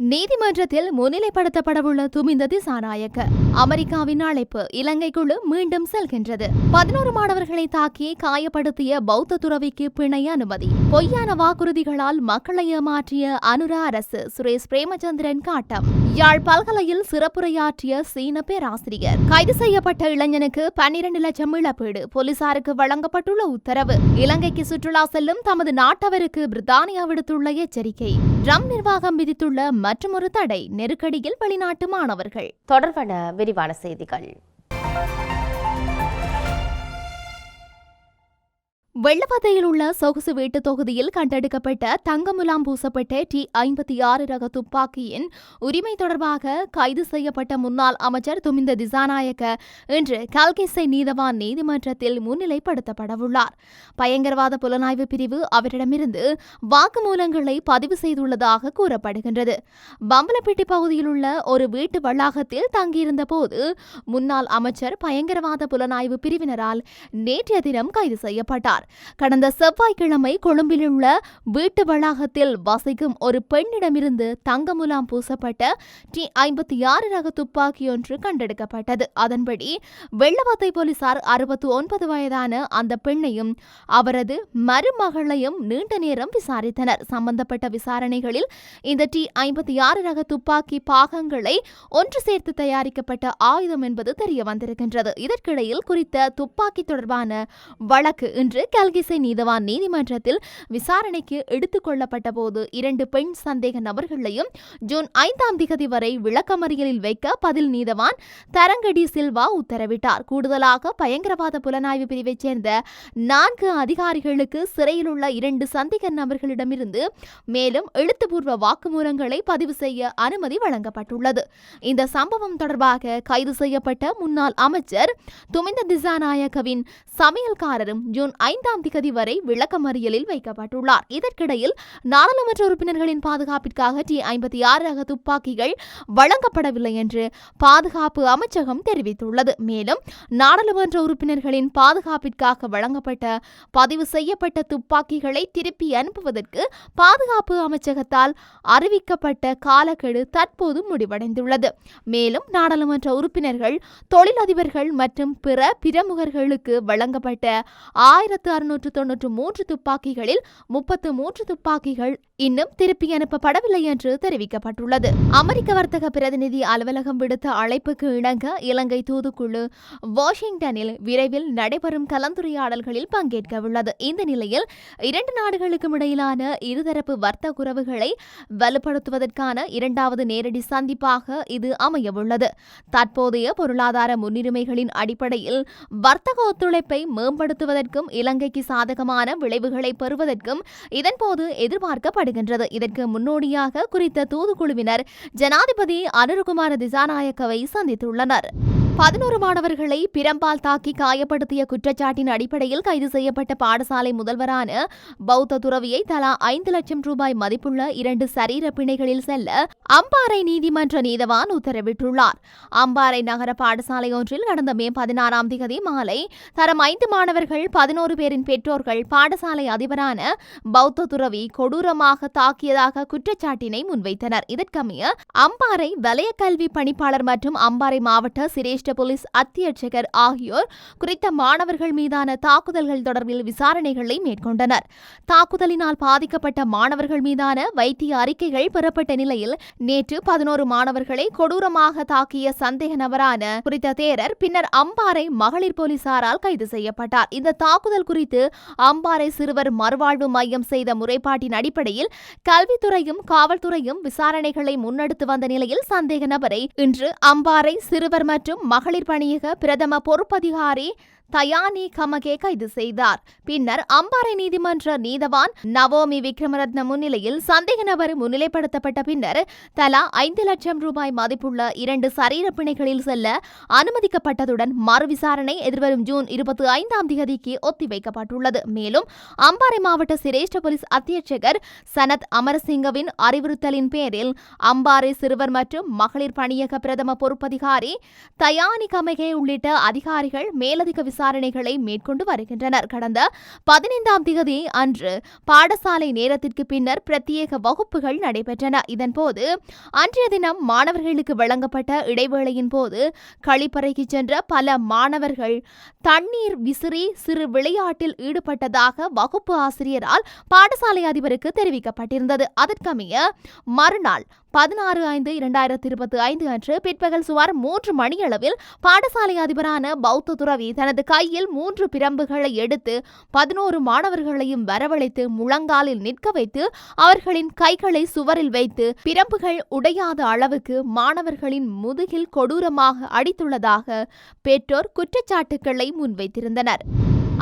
நீதிமன்றத்தில் முன்னிலைப்படுத்தப்படவுள்ள துமிந்த திசாநாயக்க. அமெரிக்காவின் அழைப்பு இலங்கைக்குழு மீண்டும் செல்கின்றது. பதினோரு மாணவர்களை தாக்கி காயப்படுத்திய பௌத்த துறவிக்கு பிணை அனுமதி. பொய்யான வாக்குறுதிகளால் மக்களை ஏமாற்றிய அனுரா அரசு சுரேஷ் பிரேமச்சந்திரன் காட்டம். யாழ் பல்கலையில் சிறப்புரையாற்றிய சீன பேராசிரியர். கைது செய்யப்பட்ட இளைஞனுக்கு பன்னிரண்டு லட்சம் இழப்பீடு. போலீசாருக்கு வழங்கப்பட்டுள்ள உத்தரவு. இலங்கைக்கு சுற்றுலா செல்லும் தமது நாட்டவருக்கு பிரித்தானியா விடுத்துள்ள எச்சரிக்கை. ட்ரம் நிர்வாகம் விதித்துள்ள மற்றொரு தடை நெருக்கடியில் வெளிநாட்டு மாணவர்கள். தொடர்பான விரிவான செய்திகள். வெள்ளப்பத்தையில் உள்ள சொகுசு வீட்டு தொகுதியில் கண்டெடுக்கப்பட்ட தங்கமுலாம் பூசப்பட்ட டி ஐம்பத்தி ஆறு ரக துப்பாக்கியின் உரிமை தொடர்பாக கைது செய்யப்பட்ட முன்னாள் அமைச்சர் துமிந்த திசாநாயக்க இன்று கல்கிசை நீதவான் நீதிமன்றத்தில் முன்னிலைப்படுத்தப்படவுள்ளார். பயங்கரவாத புலனாய்வு பிரிவு அவரிடமிருந்து வாக்குமூலங்களை பதிவு செய்துள்ளதாக கூறப்படுகின்றது. பம்பலப்பட்டி பகுதியில் உள்ள ஒரு வீட்டு வளாகத்தில் தங்கியிருந்த போது முன்னாள் அமைச்சர் பயங்கரவாத புலனாய்வு பிரிவினரால் நேற்றைய தினம் கைது செய்யப்பட்டார். கடந்த செவ்வாய்க்கிழமை கொழும்பிலுள்ள வீட்டு வளாகத்தில் வசிக்கும் ஒரு பெண்ணிடமிருந்து தங்கமுலாம் பூசப்பட்ட டி ஐம்பத்தி ஆறு ரக துப்பாக்கி ஒன்று கண்டெடுக்கப்பட்டது. அதன்படி வெள்ளவத்தை போலீசார் அறுபத்தி ஒன்பது வயதான அந்த பெண்ணையும் அவரது மருமகளையும் நீண்ட நேரம் விசாரித்தனர். சம்பந்தப்பட்ட விசாரணைகளில் இந்த டி ஐம்பத்தி ஆறு ரக துப்பாக்கி பாகங்களை ஒன்று சேர்த்து தயாரிக்கப்பட்ட ஆயுதம் என்பது தெரிய வந்திருக்கின்றது இதற்கிடையில் குறித்த துப்பாக்கி தொடர்பான வழக்கு இன்று கல்கிசை நீதவான் நீதிமன்றத்தில் விசாரணைக்கு எடுத்துக் கொள்ளப்பட்ட போது இரண்டு பெண் சந்தேக நபர்களையும் ஜூன் ஐந்தாம் திகதி வரை விளக்கமறியலில் வைக்க பதில் நீதவான் தரங்கடி சில்வா உத்தரவிட்டார். கூடுதலாக பயங்கரவாத புலனாய்வு பிரிவைச் சேர்ந்த நான்கு அதிகாரிகளுக்கு சிறையில் உள்ள இரண்டு சந்தேக நபர்களிடமிருந்து மேலும் எழுத்துப்பூர்வ வாக்குமூலங்களை பதிவு செய்ய அனுமதி வழங்கப்பட்டுள்ளது. இந்த சம்பவம் தொடர்பாக கைது செய்யப்பட்ட முன்னாள் அமைச்சர் துமிந்த திசாநாயகவின் சமையல்காரரும் ஜூன் ஐந்து ஐந்தாம் திகதி வரை விளக்கமறியலில் வைக்கப்பட்டுள்ளார். இதற்கிடையில் நாடாளுமன்ற உறுப்பினர்களின் பாதுகாப்பிற்காக டி ஐம்பத்தி ஆறு ரக துப்பாக்கிகள் வழங்கப்படவில்லை என்று பாதுகாப்பு அமைச்சகம் தெரிவித்துள்ளது. மேலும் நாடாளுமன்ற உறுப்பினர்களின் பாதுகாப்பிற்காக வழங்கப்பட்ட பதிவு செய்யப்பட்ட துப்பாக்கிகளை திருப்பி அனுப்புவதற்கு பாதுகாப்பு அமைச்சகத்தால் அறிவிக்கப்பட்ட காலக்கெடு தற்போது முடிவடைந்துள்ளது. மேலும் நாடாளுமன்ற உறுப்பினர்கள் தொழிலதிபர்கள் மற்றும் பிற பிரமுகர்களுக்கு வழங்கப்பட்ட ஆயிரத்து அறுநூற்று தொன்னூற்று மூன்று துப்பாக்கிகளில் முப்பத்து மூன்று துப்பாக்கிகள் இன்னும் திருப்பி அனுப்பப்படவில்லை என்று தெரிவிக்கப்பட்டுள்ளது. அமெரிக்க வர்த்தக பிரதிநிதி அலுவலகம் விடுத்த அழைப்புக்கு இணங்க இலங்கை தூதுக்குழு வாஷிங்டனில் விரைவில் நடைபெறும் கலந்துரையாடல்களில் பங்கேற்க உள்ளது இந்த நிலையில் இரண்டு நாடுகளுக்கும் இடையிலான இருதரப்பு வர்த்தக உறவுகளை வலுப்படுத்துவதற்கான இரண்டாவது நேரடி சந்திப்பாக இது அமையவுள்ளது. தற்போதைய பொருளாதார முன்னுரிமைகளின் அடிப்படையில் வர்த்தக ஒத்துழைப்பை மேம்படுத்துவதற்கும் இலங்கைக்கு சாதகமான விளைவுகளை பெறுவதற்கும் இதன்போது எதிர்பார்க்கப்படுகின்றது. இதற்கு முன்னோடியாக குறித்த தூதுக்குழுவினர் ஜனாதிபதி அனுருகுமார திசாநாயக்கவை சந்தித்துள்ளனர். பதினோரு மாணவர்களை பிரம்பால் தாக்கி காயப்படுத்திய குற்றச்சாட்டின் அடிப்படையில் கைது செய்யப்பட்ட பாடசாலை முதல்வரான பௌத்த துறவியை தலா ஐந்து லட்சம் ரூபாய் மதிப்புள்ள இரண்டு சரீர பிணைகளில் செல்ல அம்பாறை நீதிமன்ற நீதவான் உத்தரவிட்டுள்ளார். அம்பாறை நகர பாடசாலை ஒன்றில் கடந்த மே பதினாறாம் தேதி மாலை தரம் ஐந்து மாணவர்கள் பதினோரு பேரின் பெற்றோர்கள் பாடசாலை அதிபரான பௌத்த துறவி கொடூரமாக தாக்கியதாக குற்றச்சாட்டினை முன்வைத்தனர். இதற்கமைய அம்பாறை வலய கல்வி பணிப்பாளர் மற்றும் அம்பாறை மாவட்ட சிரேஷ்ட போலீஸ் அத்தியட்சகர் ஆகியோர் குறித்த மாணவர்கள் மீதான தாக்குதல்கள் தொடர்பில் விசாரணைகளை மேற்கொண்டனர். தாக்குதலினால் பாதிக்கப்பட்ட மாணவர்கள் மீதான வைத்திய அறிக்கைகள் பெறப்பட்ட நிலையில் நேற்று பதினோரு மாணவர்களை கொடூரமாக தாக்கிய சந்தேக நபரான குறித்த தேரர் பின்னர் அம்பாறை மகளிர் போலீசாரால் கைது செய்யப்பட்டார். இந்த தாக்குதல் குறித்து அம்பாறை சிறுவர் மறுவாழ்வு மையம் செய்த முறைப்பாட்டின் அடிப்படையில் கல்வித்துறையும் காவல்துறையும் விசாரணைகளை முன்னெடுத்து வந்த நிலையில் சந்தேக நபரை இன்று அம்பாறை சிறுவர் மற்றும் மகளிர் பணியக பிரதம பொறுப்பதிகாரி தயானி கமகே கைது செய்தார். பின்னர் அம்பாறை நீதிமன்ற நீதவான் நவோமி விக்ரமரத்ன முன்னிலையில் சந்தேக நபர் முன்னிலைப்படுத்தப்பட்ட பின்னர் தலா ஐந்து லட்சம் ரூபாய் மதிப்புள்ள இரண்டு சரீர பிணைகளில் செல்ல அனுமதிக்கப்பட்டதுடன் மறு விசாரணை எதிர்வரும் ஜூன் இருபத்தி ஐந்தாம் தேதிக்கு ஒத்திவைக்கப்பட்டுள்ளது. மேலும் அம்பாறை மாவட்ட சிரேஷ்ட போலீஸ் அத்தியட்சகர் சனத் அமரசிங்கவின் அறிவுறுத்தலின் பேரில் அம்பாறை சிறுவர் மற்றும் மகளிர் பணியக பிரதம பொறுப்பதிகாரி தயானி கமகே உள்ளிட்ட அதிகாரிகள் மேலதிக விசாரணைகளை மேற்கொண்டு வருகின்றனர். கடந்த பதினைந்தாம் தேதி அன்று பாடசாலை நேரத்திற்கு பின்னர் பிரத்யேக வகுப்புகள் நடைபெற்றன. இதன்போது அன்றைய தினம் மாணவர்களுக்கு வழங்கப்பட்ட இடைவேளையின் போது கழிப்பறைக்கு சென்ற பல மாணவர்கள் தண்ணீர் விசிறி சிறு விளையாட்டில் ஈடுபட்டதாக வகுப்பு ஆசிரியரால் பாடசாலை அதிபருக்கு தெரிவிக்கப்பட்டிருந்தது. அதற்கமைய மறுநாள் பதினாறு ஐந்து இரண்டாயிரத்தி இருபத்தி ஐந்து அன்று பிற்பகல் சுமார் மூன்று மணியளவில் பாடசாலை அதிபரான பௌத்த துறவி தனது கையில் மூன்று பிரம்புகளை எடுத்து பதினோரு மாணவர்களையும் வரவழைத்து முழங்காலில் நிற்க வைத்து அவர்களின் கைகளை சுவரில் வைத்து பிரம்புகள் உடையாத அளவுக்கு மாணவர்களின் முதுகில் கொடூரமாக அடித்துள்ளதாக பெற்றோர் குற்றச்சாட்டுக்களை முன்வைத்திருந்தனர்.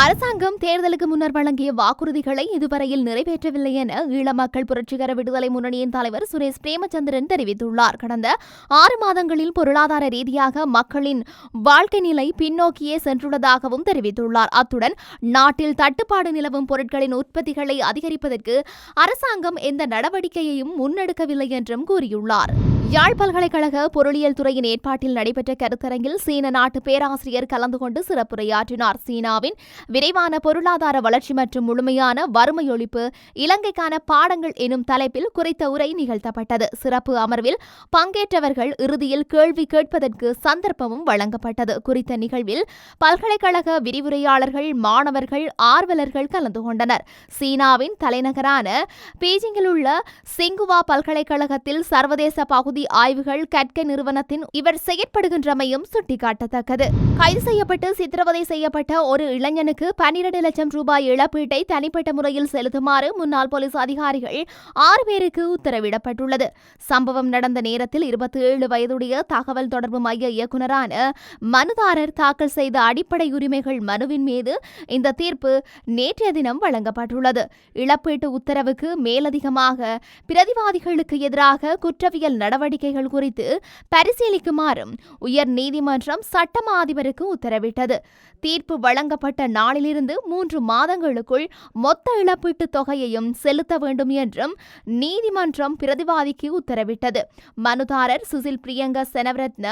அரசாங்கம் தேர்தலுக்கு முன்னர் வழங்கிய வாக்குறுதிகளை இதுவரையில் நிறைவேற்றவில்லை என ஈழ மக்கள் புரட்சிகர விடுதலை முன்னணியின் தலைவர் சுரேஷ் பிரேமச்சந்திரன் தெரிவித்துள்ளார். கடந்த ஆறு மாதங்களில் பொருளாதார ரீதியாக மக்களின் வாழ்க்கை நிலை பின்னோக்கியே சென்றுள்ளதாகவும் தெரிவித்துள்ளார். அத்துடன் நாட்டில் தட்டுப்பாடு நிலவும் பொருட்களின் உற்பத்திகளை அதிகரிப்பதற்கு அரசாங்கம் எந்த நடவடிக்கையையும் முன்னெடுக்கவில்லை என்றும் கூறியுள்ளார். யாழ் பல்கலைக்கழக பொருளியல் துறையின் ஏற்பாட்டில் நடைபெற்ற கருத்தரங்கில் சீன நாட்டு பேராசிரியர் கலந்து கொண்டு சிறப்புரையாற்றினார். சீனாவின் விரைவான பொருளாதார வளர்ச்சி மற்றும் முழுமையான வறுமை ஒழிப்பு இலங்கைக்கான பாடங்கள் எனும் தலைப்பில் குறித்த உரை நிகழ்த்தப்பட்டது. சிறப்பு அமர்வில் பங்கேற்றவர்கள் இறுதியில் கேள்வி கேட்பதற்கு சந்தர்ப்பமும் வழங்கப்பட்டது. குறித்த நிகழ்வில் பல்கலைக்கழக விரிவுரையாளர்கள் மாணவர்கள் ஆர்வலர்கள் கலந்து கொண்டனர். சீனாவின் தலைநகரான பீஜிங்கில் உள்ள சிங்குவா பல்கலைக்கழகத்தில் சர்வதேச பகுதி ஆய்வுகள் கட்க நிறுவனத்தின் இவர் செயற்படுகின்றமையும் சுட்டிக்காட்டத்தக்கது. கைது செய்யப்பட்டு சித்திரவதை செய்யப்பட்ட ஒரு இளைஞனுக்கு பன்னிரண்டு லட்சம் ரூபாய் இழப்பீட்டை தனிப்பட்ட முறையில் செலுத்துமாறு முன்னாள் போலீஸ் அதிகாரிகள் ஆறு பேருக்கு உத்தரவிடப்பட்டுள்ளது. சம்பவம் நடந்த நேரத்தில் இருபத்தி ஏழு வயதுடைய தகவல் தொடர்பு மைய இயக்குநரான மனுதாரர் தாக்கல் செய்த அடிப்படை உரிமைகள் மனுவின் மீது இந்த தீர்ப்பு நேற்றைய தினம் வழங்கப்பட்டுள்ளது. இழப்பீட்டு உத்தரவுக்கு மேலதிகமாக பிரதிவாதிகளுக்கு எதிராக குற்றவியல் நடவடிக்கைகள் குறித்து பரிசீலிக்குமாறும் உயர் நீதிமன்றம் சட்டமா அதிபருக்கு உத்தரவிட்டது. தீர்ப்பு வழங்கப்பட்ட நாளிலிருந்து மூன்று மாதங்களுக்குள் மொத்த இழப்பீட்டுத் தொகையையும் செலுத்த வேண்டும் என்றும் நீதிமன்றம் பிரதிவாதிக்கு உத்தரவிட்டது. மனுதாரர் சுசில் பிரியங்க செனவரத்ன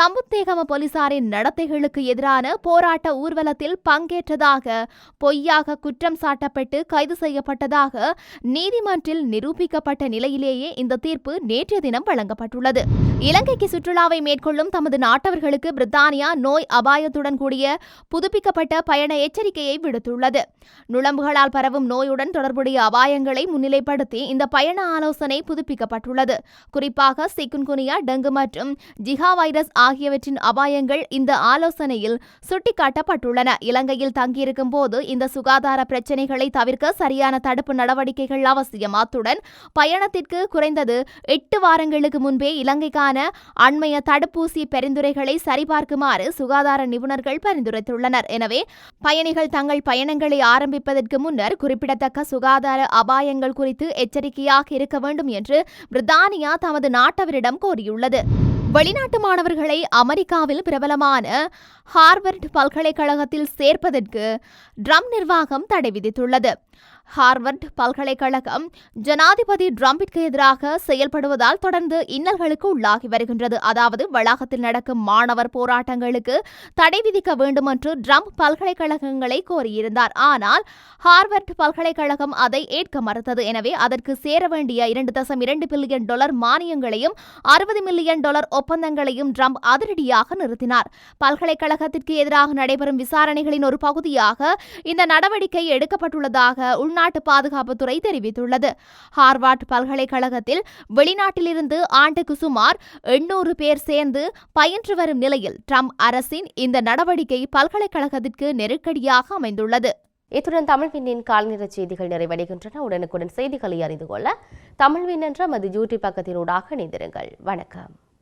தம்புத்தேகம போலீசாரின் நடத்தைகளுக்கு எதிரான போராட்ட ஊர்வலத்தில் பங்கேற்றதாக பொய்யாக குற்றம் சாட்டப்பட்டு கைது செய்யப்பட்டதாக நீதிமன்றில் நிரூபிக்கப்பட்ட நிலையிலேயே இந்த தீர்ப்பு நேற்றைய தினம் வழங்கப்பட்டுள்ளது. இலங்கைக்கு சுற்றுலாவை மேற்கொள்ளும் தமது நாட்டவர்களுக்கு பிரித்தானியா நோய் அபாயத்துடன் கூடிய புதுப்பிக்கப்பட்ட பயண எச்சரிக்கையை விடுத்துள்ளது. நுழம்புகளால் பரவும் நோயுடன் தொடர்புடைய அபாயங்களை முன்னிலைப்படுத்தி இந்த பயண ஆலோசனை புதுப்பிக்கப்பட்டுள்ளது. குறிப்பாக சிக்குன்குனியா டெங்கு மற்றும் ஜிகா வைரஸ் ஆகியவற்றின் அபாயங்கள் இந்த ஆலோசனையில் சுட்டிக்காட்டப்பட்டுள்ளன. இலங்கையில் தங்கியிருக்கும் போது இந்த சுகாதார பிரச்சினைகளை தவிர்க்க சரியான தடுப்பு நடவடிக்கைகள் அவசியம் அத்துடன் பயணத்திற்கு குறைந்தது எட்டு வாரங்களுக்கு முன்பே இலங்கைக்கான அண்மைய தடுப்பூசி பரிந்துரைகளை சரிபார்க்குமாறு சுகாதார நிபுணர்கள் பரிந்துரைத்துள்ளனர். எனவே பயணிகள் தங்கள் பயணங்களை ஆரம்பிப்பதற்கு முன்னர் குறிப்பிடத்தக்க சுகாதார அபாயங்கள் குறித்து எச்சரிக்கையாக இருக்க வேண்டும் என்று பிரித்தானியா தமது நாட்டவரிடம் கோரியுள்ளது. வெளிநாட்டு மாணவர்களை அமெரிக்காவில் பிரபலமான ஹார்வர்ட் பல்கலைக்கழகத்தில் சேர்ப்பதற்கு ட்ரம் நிர்வாகம் தடை விதித்துள்ளது. ஹார்வர்ட் பல்கலைக்கழகம் ஜனாதிபதி ட்ரம்பிற்கு எதிராக செயல்படுவதால் தொடர்ந்து இன்னல்களுக்கு உள்ளாகி வருகின்றது. அதாவது வளாகத்தில் நடக்கும் மாணவர் போராட்டங்களுக்கு தடை விதிக்க வேண்டும் என்று ட்ரம்ப் பல்கலைக்கழகங்களை கோரியிருந்தார். ஆனால் ஹார்வர்ட் பல்கலைக்கழகம் அதை ஏற்க மறுத்தது. எனவே அதற்கு சேர வேண்டிய இரண்டு தசம் இரண்டு பில்லியன் டாலர் மானியங்களையும் அறுபது மில்லியன் டாலர் ஒப்பந்தங்களையும் ட்ரம்ப் அதிரடியாக நிறுத்தினார். பல்கலைக்கழகத்திற்கு எதிராக நடைபெறும் விசாரணைகளின் ஒரு பகுதியாக இந்த நடவடிக்கை எடுக்கப்பட்டுள்ளதாக உள்நாட்டு பாதுகாப்புத்துறை தெரிவித்துள்ளது. ஹார்வார்ட் பல்கலைக்கழகத்தில் வெளிநாட்டிலிருந்து ஆண்டுக்கு சுமார் எண்ணூறு பேர் சேர்ந்து பயின்று வரும் நிலையில் ட்ரம்ப் அரசின் இந்த நடவடிக்கை பல்கலைக்கழகத்திற்கு நெருக்கடியாக அமைந்துள்ளது. இத்துடன் தமிழ்விண்ணின் கால்நிற செய்திகள் நிறைவடைகின்றன. உடனுக்குடன் செய்திகளை அறிந்து கொள்ள தமிழ்வின் என்ற மது யூடியூப் பக்கத்தினூடாக இணைந்திருங்கள். வணக்கம்.